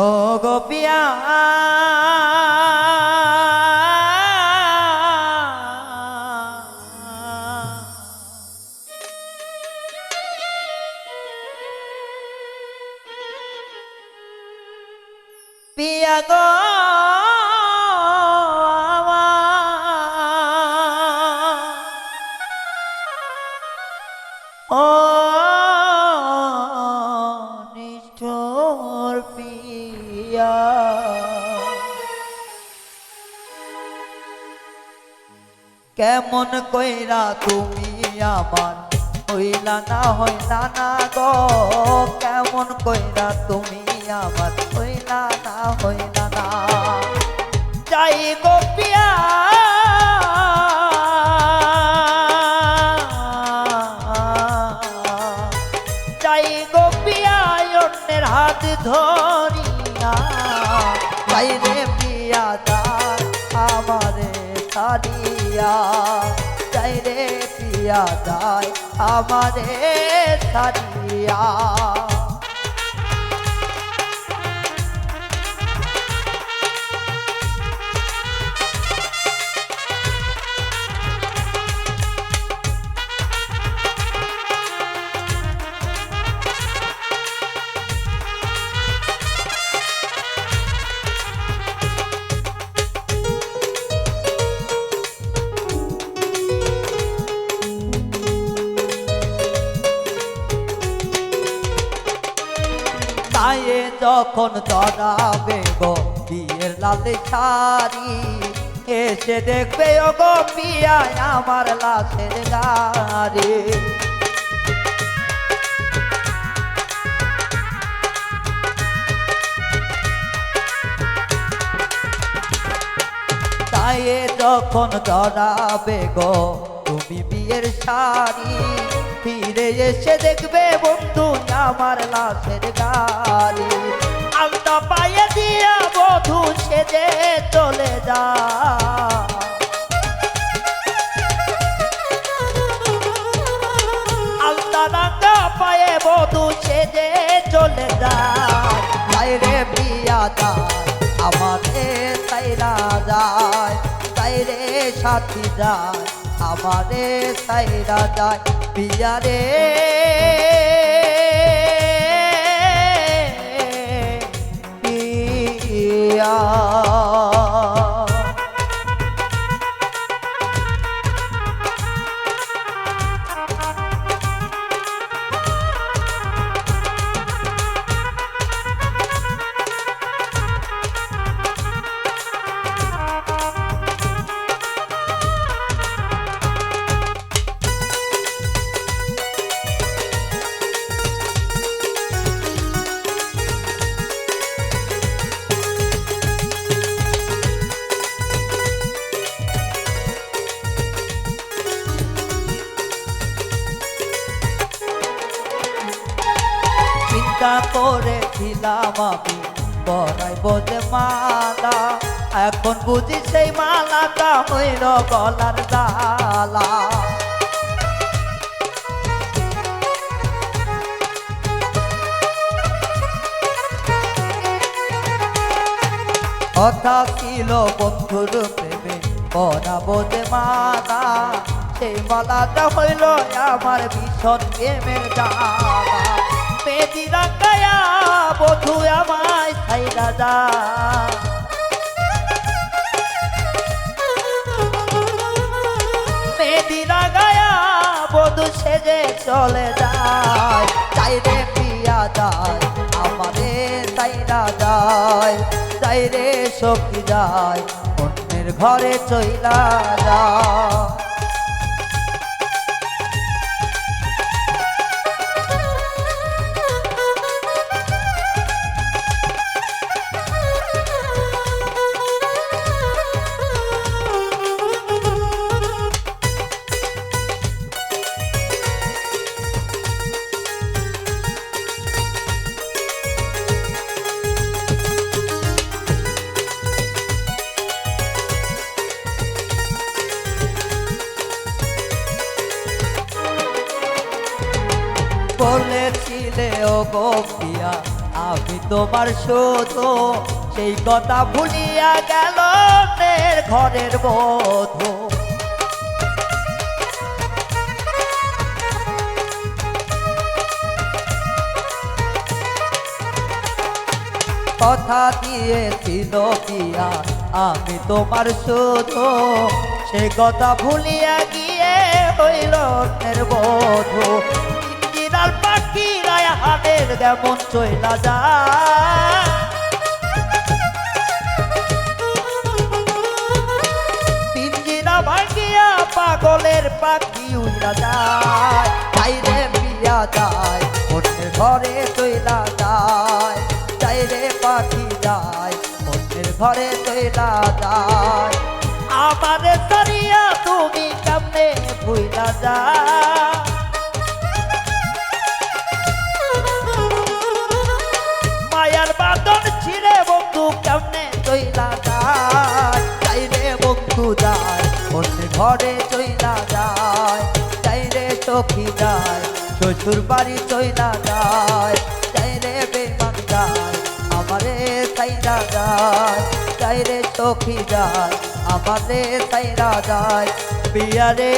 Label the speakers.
Speaker 1: ও গোপিয়া পিয়া গো কেমন কইরা তুমি আমার? হইলা না হইলা না গো, কেমন কইরা তুমি আমার? হইলা না হইলা না। যাই গো পিয়া। যাই গো পিয়া, অন্যের হাত ধরিয়া। যাই রে পিয়া দা আমারে সারিয়া যাই রে পিয়া যায় আমারে সারিয়া যখন জড়াবে গো বিয়ের লাল শাড়ি, এসে দেখবে ও গো পিয়া আমার লাশের গাড়ি তাই যখন জড়াবে গো তুমি বিয়ের শাড়ি ফিরে এসে দেখবে বন্ধু আমার লাশের গাড়ি। আলতা পায়ে দিয়া বধু সেজে চলে যা আলতা রাঙ্গা পায়ে বধু সেজে চলে যায়। তাই রে বিয়া যায় আমাদের তাইরা যায় তাই রে সাথী যায়। আমারে সাইরা যায় বিয়া করেছিলাম আমি বড়াই বোঝে মালা। এখন বুঝি সেই মালাটা হইল গলার ডালা কথা ছিল বন্ধুর প্রেমে পরাবো যে মালা। সেই মালাটা হইল আমার ভীষণ প্রেমের জালা মেদিরা গায়া বধু আমায় ছাই রাজা মেদিরা গায়া বধু সেজে চলে যায়। চাই রে পিয়া যায় আমাদের তাইরা যায়। যাই রে সখী যায়, অন্যের ঘরে চইলা যায়। গোপিয়া আমি তোমার শুধু। সেই কথা ভুলিয়া গেল ঘরের বধূ। কথা দিয়েছিল পিয়া আমি তোমার শুধু। সে কথা ভুলিয়া গিয়ে হাটের যেমন চইলা যায়। পিঞ্জিরা ভাঙিয়া পাগলের পাখি উড়া যায়। বাইরে পিয়া যায় অন্যের ঘরে তৈলা যায়। চাইরে পাখি যায় অন্যের ঘরে তৈলা যায়। আমারে সরিয়া তুমি কেমনে ভুইলা যায়? বাদন ছিঁড়ে বন্ধু কেমনে চইলা যায়? চাইরে বন্ধু যায় অন্য ঘরে চইলা যায়? চাইরে সখী যায় শ্বশুর বাড়ি চইলা যায়? চাইরে বেমান যায়, আমারে সাইরা যায়? চাইরে সখী যায়, আমারে সাইরা যায়? বিয়ারে